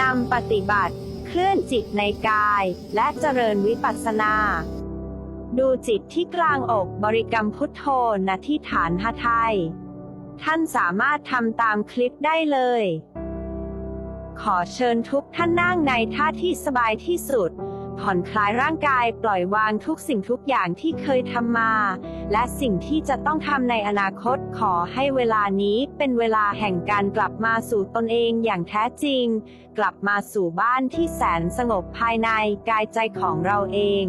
นำปฏิบัติ เคลื่อนจิตในกาย และเจริญวิปัสสนา ดูจิตที่กลางอกบริกรรมพุทโธณที่ฐานหไทย ท่านสามารถทำตามคลิปได้เลย ขอเชิญทุกท่านนั่งในท่าที่สบายที่สุด ผ่อนคลายร่างกายปล่อยวางทุกสิ่งทุกอย่างที่เคยทำมา และสิ่งที่จะต้องทำในอนาคตขอให้เวลานี้เป็นเวลาแห่งการกลับมาสู่ตนเองอย่างแท้จริง กลับมาสู่บ้านที่แสนสงบภายในกายใจของเราเอง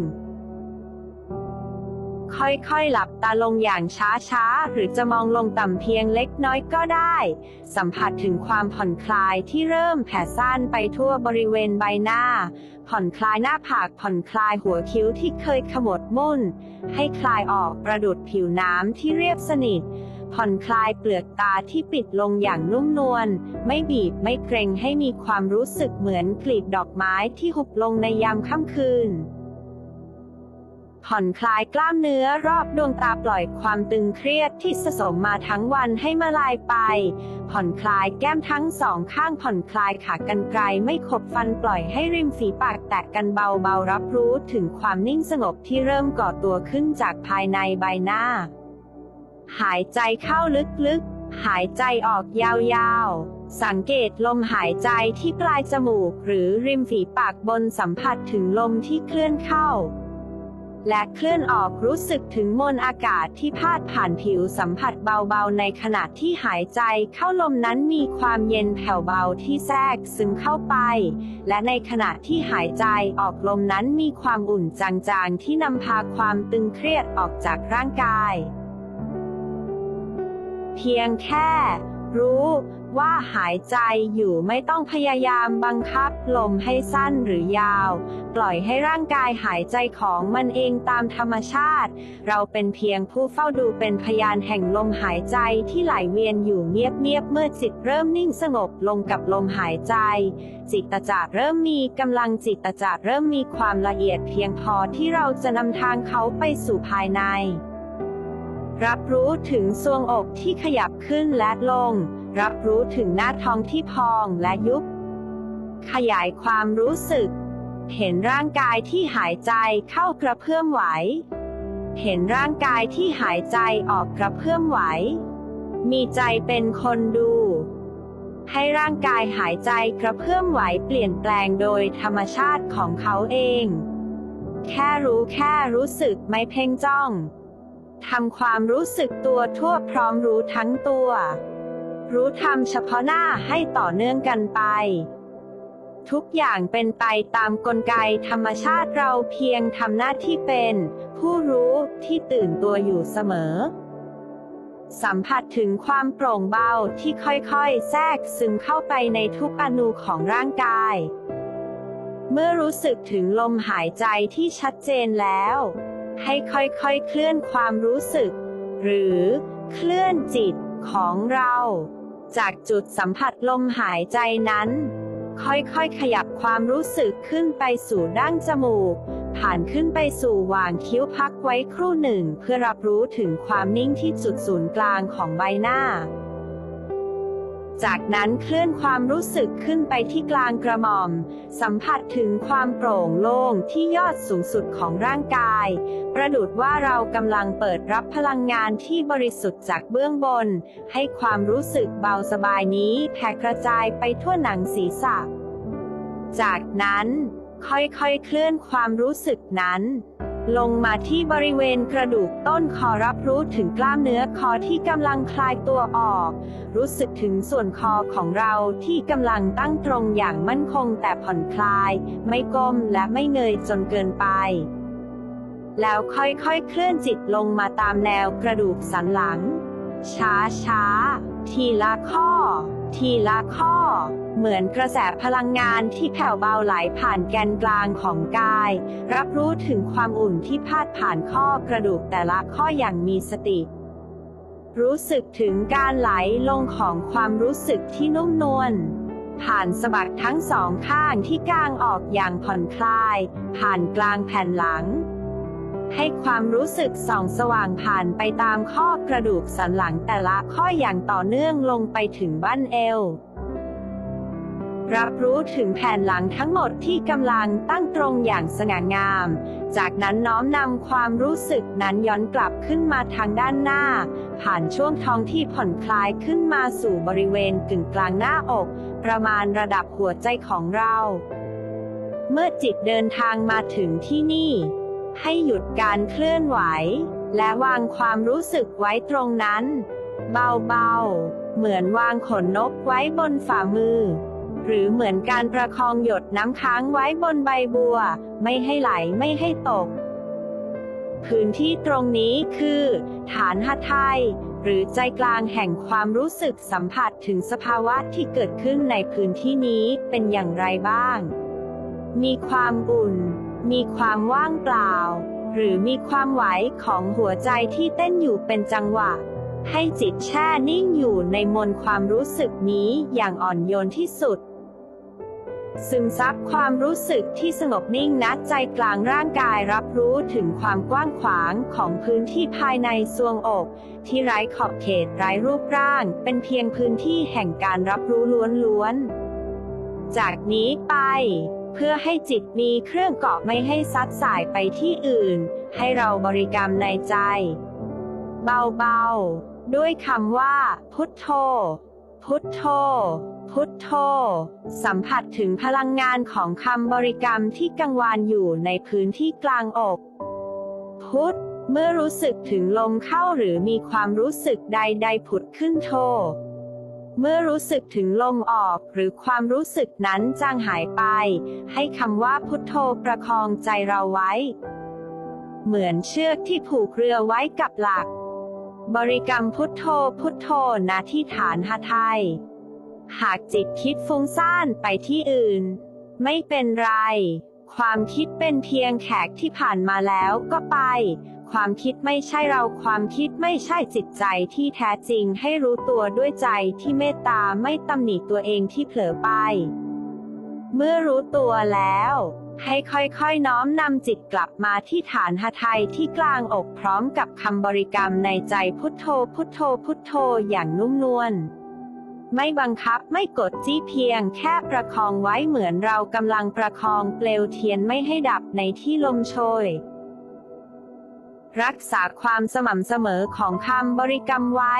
ค่อยๆ หลับตาลงอย่างช้าๆ หรือจะมองลงต่ำเพียงเล็กน้อยก็ได้ สัมผัสถึงความผ่อนคลายที่เริ่มแผ่ซ่านไปทั่วบริเวณใบหน้า ผ่อนคลายหน้าผากผ่อนคลายหัวคิ้วที่เคยขมวดมุ่น ให้คลายออกประดุดผิวน้ำที่เรียบสนิท ผ่อนคลายเปลือกตาที่ปิดลงอย่างนุ่มนวล ไม่บีบไม่เกรงให้มีความรู้สึกเหมือนกลีบดอกไม้ที่หุบลงในยามค่ำคืน ผ่อนคลายกล้ามเนื้อรอบดวงตาปล่อยความตึงเครียดที่สะสมมาทั้งวันให้มาลายไป ผ่อนคลายแก้มทั้งสองข้างผ่อนคลายขากรรไกรไม่ขบฟันปล่อยให้ริมฝีปากแตะกันเบาๆรับรู้ถึงความนิ่งสงบที่เริ่มก่อตัวขึ้นจากภายในใบหน้า หายใจเข้าลึกๆ หายใจออกยาวๆสังเกตลมหายใจที่ปลายจมูกหรือริมฝีปากบนสัมผัสถึงลมที่เคลื่อนเข้า และเคลื่อนออกรู้สึกถึงมวลอากาศที่พาดผ่านผิวสัมผัสเบาๆ ในขณะที่หายใจเข้าลมนั้นมีความเย็นแผ่วเบาที่แทรกซึมเข้าไป และในขณะที่หายใจออกลมนั้นมีความอุ่นจางๆ ที่นำพาความตึงเครียดออกจากร่างกาย เพียงแค่ รู้ ว่าหายใจอยู่ไม่ต้องพยายามบังคับลมให้สั้นหรือยาว ปล่อยให้ร่างกายหายใจของมันเองตามธรรมชาติ เราเป็นเพียงผู้เฝ้าดูเป็นพยานแห่งลมหายใจที่ไหลเวียนอยู่เงียบๆเมื่อจิตเริ่มนิ่งสงบลงกับลมหายใจ จิตจารเริ่มมีกำลังจิตจารเริ่มมีความละเอียดเพียงพอที่เราจะนำทางเขาไปสู่ภายใน รับรู้ถึงทรวงอกที่ขยับขึ้นและลง รับรู้ถึงหน้าท้องที่พองและยุบ ขยายความรู้สึก เห็นร่างกายที่หายใจเข้ากระเพื่อมไหว เห็นร่างกายที่หายใจออกกระเพื่อมไหว มีใจเป็นคนดู ให้ร่างกายหายใจกระเพื่อมไหวเปลี่ยนแปลงโดยธรรมชาติของเขาเอง แค่รู้แค่รู้สึกไม่เพ่งจ้องทำความรู้สึกตัวทั่วพร้อมรู้ทั้งตัว รู้ทำเฉพาะหน้าให้ต่อเนื่องกันไป ทุกอย่างเป็นไปตามกลไกธรรมชาติเราเพียงทำหน้าที่เป็น ผู้รู้ที่ตื่นตัวอยู่เสมอ สัมผัสถึงความโปร่งเบาที่ค่อยๆ แทรกซึมเข้าไปในทุกอนูของร่างกาย เมื่อรู้สึกถึงลมหายใจที่ชัดเจนแล้ว ให้ค่อยๆเคลื่อนความรู้สึก หรือเคลื่อนจิตของเรา จากจุดสัมผัสลมหายใจนั้น ค่อยๆ ขยับความรู้สึกขึ้นไปสู่ดั้งจมูก ผ่านขึ้นไปสู่หว่างคิ้วพักไว้ครู่หนึ่ง เพื่อรับรู้ถึงความนิ่งที่จุดศูนย์กลางของใบหน้า จากนั้นเคลื่อนความรู้สึกขึ้นไปที่กลางกระหม่อม สัมผัสถึงความโปร่งโล่งที่ยอดสูงสุดของร่างกาย ประดุดว่าเรากำลังเปิดรับพลังงานที่บริสุทธิ์จากเบื้องบน ให้ความรู้สึกเบาสบายนี้แผ่กระจายไปทั่วหนังศีรษะ จากนั้น ค่อยๆเคลื่อนความรู้สึกนั้น ลงมาที่บริเวณกระดูกต้นคอรับรู้ถึงกล้ามเนื้อคอที่กำลังคลายตัวออก รู้สึกถึงส่วนคอของเราที่กำลังตั้งตรงอย่างมั่นคงแต่ผ่อนคลาย ไม่ก้มและไม่เงยจนเกินไป แล้วค่อยๆเคลื่อนจิตลงมาตามแนวกระดูกสันหลัง ช้าช้าๆทีละข้อ ทีละข้อ เหมือนกระแสพลังงานที่แผ่วเบาไหลผ่านแกนกลางของกาย รับรู้ถึงความอุ่นที่พาดผ่านข้อกระดูกแต่ละข้ออย่างมีสติ รู้สึกถึงการไหลลงของความรู้สึกที่นุ่มนวลผ่านสะบักทั้งสองข้างที่กางออกอย่างผ่อนคลาย ผ่านกลางแผ่นหลัง ให้ความรู้สึกส่องสว่างผ่านไปตามข้อกระดูกสันหลังแต่ละข้ออย่างต่อเนื่องลงไปถึงบั้นเอว รับรู้ถึงแผ่นหลังทั้งหมดที่กำลังตั้งตรงอย่างสง่างาม จากนั้นน้อมนำความรู้สึกนั้นย้อนกลับขึ้นมาทางด้านหน้า ผ่านช่วงท้องที่ผ่อนคลายขึ้นมาสู่บริเวณกึ่งกลางหน้าอก ประมาณระดับหัวใจของเรา เมื่อจิตเดินทางมาถึงที่นี่ ให้หยุดการเคลื่อนไหว และวางความรู้สึกไว้ตรงนั้น เบาๆ เหมือนวางขนนกไว้บนฝ่ามือ หรือเหมือนการประคองหยดน้ำค้างไว้บนใบบัว ไม่ให้ไหลไม่ให้ตก พื้นที่ตรงนี้คือ ฐานหไทยหรือใจกลางแห่งความรู้สึกสัมผัสถึงสภาวะที่เกิดขึ้นในพื้นที่นี้เป็นอย่างไรบ้าง มีความอุ่น มีความว่างเปล่า หรือมีความไหวของหัวใจที่เต้นอยู่เป็นจังหวะ ให้จิตแช่นิ่งอยู่ในมนความรู้สึกนี้อย่างอ่อนโยนที่สุด ซึมซับความรู้สึกที่สงบนิ่งณใจกลางร่างกายรับรู้ถึงความกว้างขวางของพื้นที่ภายในซวงอก ที่ไร้ขอบเขตไร้รูปร่าง เป็นเพียงพื้นที่แห่งการรับรู้ล้วนๆ จากนี้ไป เพื่อให้จิตมีเครื่องเกาะไม่ให้ซัดสายไปที่อื่น ให้เราบริกรรมในใจ เบาๆ ด้วยคำว่า พุทโธ พุทโธ พุทโธ สัมผัสถึงพลังงานของคำบริกรรมที่กังวานอยู่ในพื้นที่กลางอก พุท เมื่อรู้สึกถึงลมเข้าหรือมีความรู้สึกใดๆผุดขึ้นโทเมื่อรู้สึกถึงลมออกหรือความรู้สึกนั้นจางหายไป ให้คำว่าพุทโธประคองใจเราไว้ เหมือนเชือกที่ผูกเรือไว้กับหลัก บริกรรมพุทโธพุทโธณที่ฐานหไทย หากจิตคิดฟุ้งซ่านไปที่อื่น ไม่เป็นไร ความคิดเป็นเพียงแขกที่ผ่านมาแล้วก็ไป ความคิดไม่ใช่เราความคิดไม่ใช่จิตใจที่แท้จริงให้รู้ตัวด้วยใจที่เมตตาไม่ตำหนิตัวเองที่เผลอไป เมื่อรู้ตัวแล้วให้ค่อยๆน้อมนำจิตกลับมาที่ฐานหทัยที่กลางอกพร้อมกับคำบริกรรมในใจพุทโธพุทโธพุทโธอย่างนุ่มนวล ไม่บังคับไม่กดจี้เพียง แค่ประคองไว้เหมือนเรากำลังประคองเปลวเทียนไม่ให้ดับในที่ลมโชย รักษาความสม่ำเสมอของคำบริกรรมไว้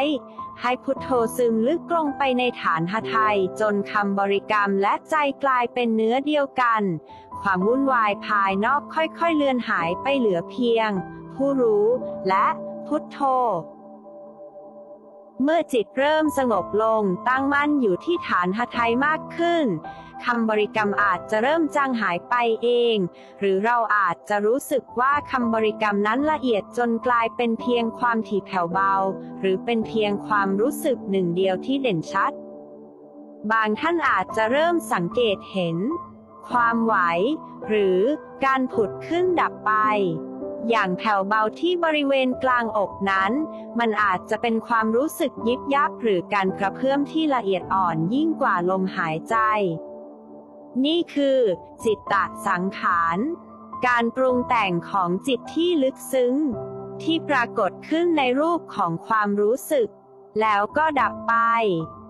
ให้พุทโธซึมลึกลงไปในฐานหทัยจนคำบริกรรมและใจกลายเป็นเนื้อเดียวกัน ความวุ่นวายภายนอกค่อยๆเลือนหายไปเหลือเพียง ผู้รู้และพุทโธ เมื่อจิตเริ่มสงบลงตั้งมั่นอยู่ที่ฐานหทัยมากขึ้นคำบริกรรมอาจจะเริ่มจางหายไปเอง หรือเราอาจจะรู้สึกว่าคำบริกรรมนั้นละเอียดจนกลายเป็นเพียงความถี่แผ่วเบา หรือเป็นเพียงความรู้สึกหนึ่งเดียวที่เด่นชัด บางท่านอาจจะเริ่มสังเกตเห็น ความไหว หรือการผุดขึ้นดับไป อย่างแผ่วเบาที่บริเวณกลางอกนั้น มันอาจจะเป็นความรู้สึกยิบยับหรือการกระเพื่อมที่ละเอียดอ่อนยิ่งกว่าลมหายใจ นี่คือ จิตตสังขาร การปรุงแต่งของจิตที่ลึกซึ้ง ที่ปรากฏขึ้นในรูปของความรู้สึก แล้วก็ดับไป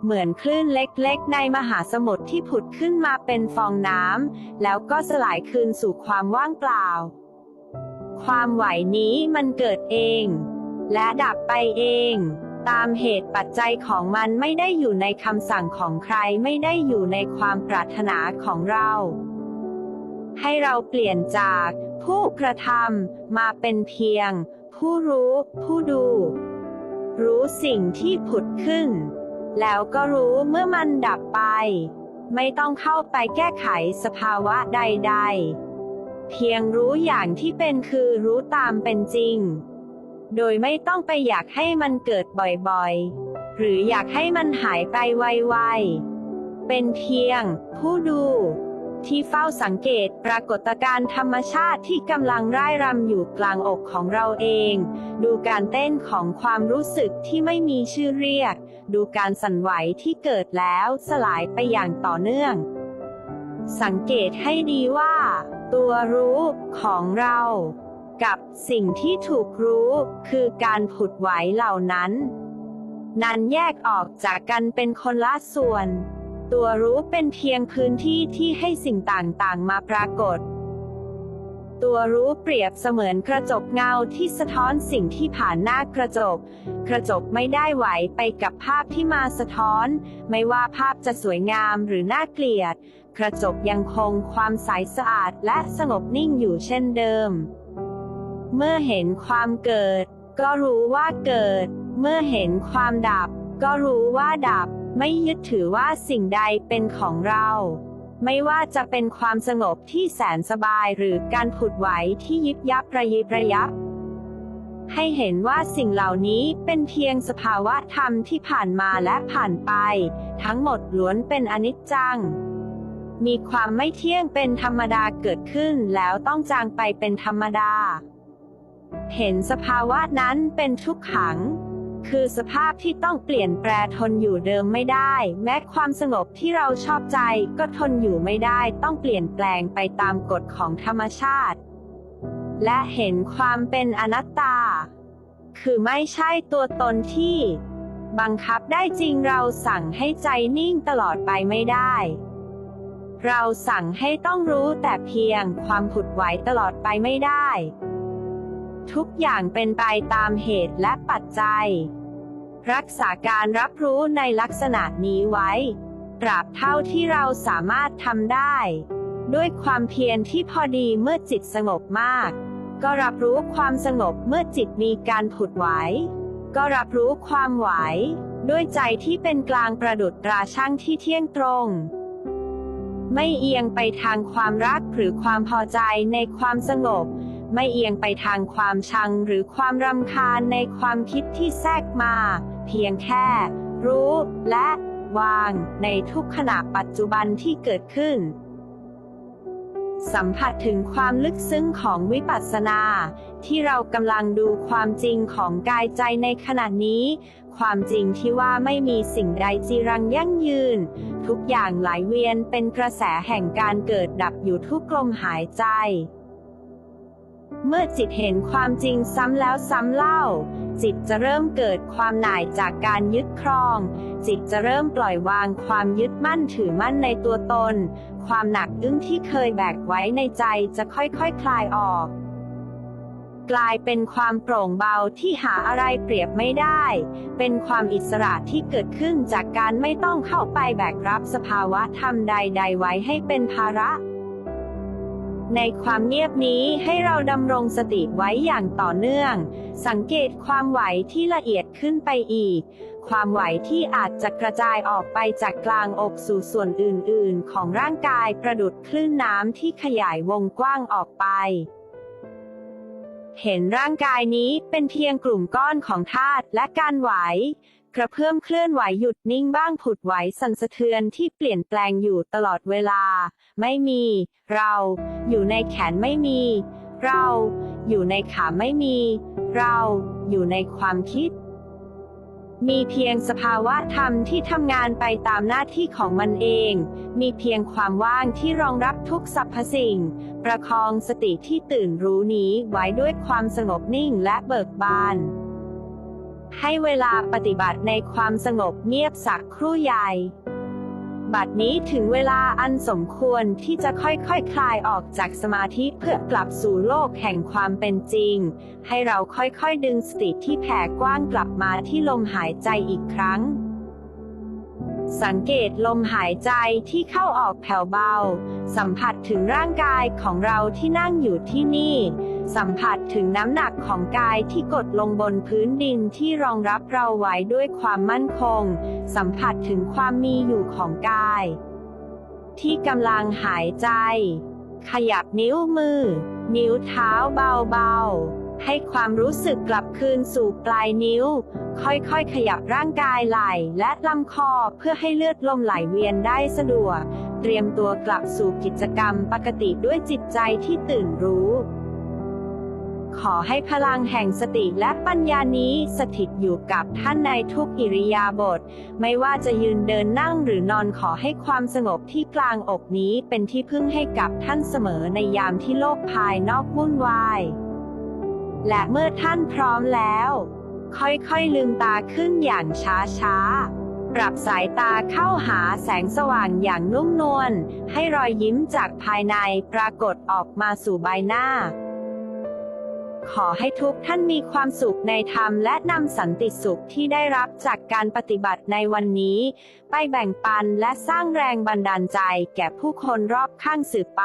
เหมือนคลื่นเล็กๆ ในมหาสมุทรที่ผุดขึ้นมาเป็นฟองน้ำแล้วก็สลายคืนสู่ความว่างเปล่า ความไหวนี้มันเกิดเอง และดับไปเอง ตามเหตุปัจจัยของมันไม่ได้อยู่ในคำสั่งของใครไม่ได้อยู่ในความปรารถนาของเรา ให้เราเปลี่ยนจาก ผู้กระทำมาเป็นเพียง ผู้รู้ ผู้ดู รู้สิ่งที่ผุดขึ้น แล้วก็รู้เมื่อมันดับไป ไม่ต้องเข้าไปแก้ไขสภาวะใด ๆ เพียงรู้อย่างที่เป็นคือรู้ตามเป็นจริง โดยไม่ต้องไปอยากให้มันเกิดบ่อยๆ หรืออยากให้มันหายไปไวๆ เป็นเพียง ผู้ดู ที่เฝ้าสังเกตปรากฏการณ์ธรรมชาติที่กำลังร่ายรำอยู่กลางอกของเราเอง ดูการเต้นของความรู้สึกที่ไม่มีชื่อเรียก ดูการสั่นไหวที่เกิดแล้วสลายไปอย่างต่อเนื่อง สังเกตให้ดีว่า ตัวรู้ของเรา กับสิ่งที่ถูกรู้คือการผุดไหวเหล่านั้น นั้นแยกออกจากกันเป็นคนละส่วน ตัวรู้เป็นเพียงพื้นที่ที่ให้สิ่งต่างๆ มาปรากฏ ตัวรู้เปรียบเสมือนกระจกเงาที่สะท้อนสิ่งที่ผ่านหน้ากระจก กระจกไม่ได้ไหวไปกับภาพที่มาสะท้อน ไม่ว่าภาพจะสวยงามหรือน่าเกลียด กระจกยังคงความใสสะอาดและสงบนิ่งอยู่เช่นเดิม เมื่อเห็นความเกิด ก็รู้ว่าเกิด เมื่อเห็นความดับ ก็รู้ว่าดับ ไม่ยึดถือว่าสิ่งใดเป็นของเรา ไม่ว่าจะเป็นความสงบที่แสนสบายหรือการผุดไหวที่ยิบยับระยิบระยับให้เห็นว่าสิ่งเหล่านี้เป็นเพียงสภาวะธรรมที่ผ่านมาและผ่านไป ทั้งหมดล้วนเป็นอนิจจัง มีความไม่เที่ยงเป็นธรรมดาเกิดขึ้นแล้วต้องจางไปเป็นธรรมดา เห็นสภาวะนั้นเป็นทุกขัง คือสภาพที่ต้องเปลี่ยนแปรทนอยู่เดิมไม่ได้ แม้ความสงบที่เราชอบใจก็ทนอยู่ไม่ได้ต้องเปลี่ยนแปลงไปตามกฎของธรรมชาติ และเห็นความเป็นอนัตตา คือไม่ใช่ตัวตนที่ บังคับได้จริงเราสั่งให้ใจนิ่งตลอดไปไม่ได้ เราสั่งให้ต้องรู้แต่เพียงความผุดไหวตลอดไปไม่ได้ ทุกอย่างเป็นไปตามเหตุและปัจจัย รักษาการรับรู้ในลักษณะนี้ไว้ ตราบเท่าที่เราสามารถทำได้ ด้วยความเพียรที่พอดีเมื่อจิตสงบมาก ก็รับรู้ความสงบเมื่อจิตมีการผุดไหว ก็รับรู้ความไหว ด้วยใจที่เป็นกลางประดุดตราช่างที่เที่ยงตรง ไม่เอียงไปทางความรักหรือความพอใจในความสงบ ไม่เอียงไปทางความชังหรือความรำคาญในความคิดที่แทรกมา เพียงแค่ รู้และวางในทุกขณะปัจจุบันที่เกิดขึ้น สัมผัสถึงความลึกซึ้งของวิปัสสนา ที่เรากำลังดูความจริงของกายใจในขณะนี้ ความจริงที่ว่าไม่มีสิ่งใดจีรังยั่งยืน ทุกอย่างไหลเวียนเป็นกระแสแห่งการเกิดดับอยู่ทุกลมหายใจ เมื่อจิตเห็นความจริงซ้ำแล้วซ้ำเล่า จิตจะเริ่มเกิดความหน่ายจากการยึดครอง จิตจะเริ่มปล่อยวางความยึดมั่นถือมั่นในตัวตน ความหนักอึ้งที่เคยแบกไว้ในใจจะค่อยๆคคลายออก กลายเป็นความโปร่งเบาที่หาอะไรเปรียบไม่ได้ เป็นความอิสระที่เกิดขึ้นจากการไม่ต้องเข้าไปแบกรับสภาวะธรรมใด ๆ ไว้ให้เป็นภาระ ในความเงียบนี้ให้เราดำรงสติไว้อย่างต่อเนื่อง สังเกตความไหวที่ละเอียดขึ้นไปอีก ความไหวที่อาจจะกระจายออกไปจากกลางอกสู่ส่วนอื่นๆ ของร่างกายประดุดคลื่นน้ำที่ขยายวงกว้างออกไป เห็นร่างกายนี้เป็นเพียงกลุ่มก้อนของธาตุและการไหว กระเพื่อมเคลื่อนไหวหยุดนิ่งบ้างผุดไหวสั่นสะเทือนที่เปลี่ยนแปลงอยู่ตลอดเวลา ไม่มี เรา อยู่ในแขนไม่มี เรา อยู่ในขาไม่มี เรา อยู่ในความคิด มีเพียงสภาวะธรรมที่ทำงานไปตามหน้าที่ของมันเอง มีเพียงความว่างที่รองรับทุกสรรพสิ่ง ประคองสติที่ตื่นรู้นี้ไว้ด้วยความสงบนิ่งและเบิกบาน ให้เวลาปฏิบัติในความสงบเงียบสักครู่ใหญ่ บัดนี้ถึงเวลาอันสมควรที่จะค่อยๆคคลายออกจากสมาธิเพื่อกลับสู่โลกแห่งความเป็นจริง ให้เราค่อยๆดึงสติที่แผ่กว้างกลับมาที่ลมหายใจอีกครั้ง สังเกตลมหายใจที่เข้าออกแผ่วเบา สัมผัสถึงร่างกายของเราที่นั่งอยู่ที่นี่ สัมผัสถึงน้ำหนักของกายที่กดลงบนพื้นดินที่รองรับเราไว้ด้วยความมั่นคง สัมผัสถึงความมีอยู่ของกาย ที่กำลังหายใจ ขยับนิ้วมือ นิ้วเท้าเบาๆให้ความรู้สึกกลับคืนสู่ปลายนิ้ว ค่อยๆ ขยับร่างกายไหล่และลำคอเพื่อให้เลือดลมไหลเวียนได้สะดวก เตรียมตัวกลับสู่กิจกรรมปกติด้วยจิตใจที่ตื่นรู้ ขอให้พลังแห่งสติและปัญญานี้สถิตอยู่กับท่านในทุกอิริยาบถ ไม่ว่าจะยืนเดินนั่งหรือนอนขอให้ความสงบที่กลางอกนี้เป็นที่พึ่งให้กับท่านเสมอในยามที่โลกภายนอกวุ่นวาย และเมื่อท่านพร้อมแล้ว ค่อยๆลืมตาขึ้นอย่างช้าๆ ปรับสายตาเข้าหาแสงสว่างอย่างนุ่มนวล ให้รอยยิ้มจากภายในปรากฏออกมาสู่ใบหน้า ขอให้ทุกท่านมีความสุขในธรรมและนำสันติสุขที่ได้รับจากการปฏิบัติในวันนี้ ไปแบ่งปันและสร้างแรงบันดาลใจแก่ผู้คนรอบข้างสืบไป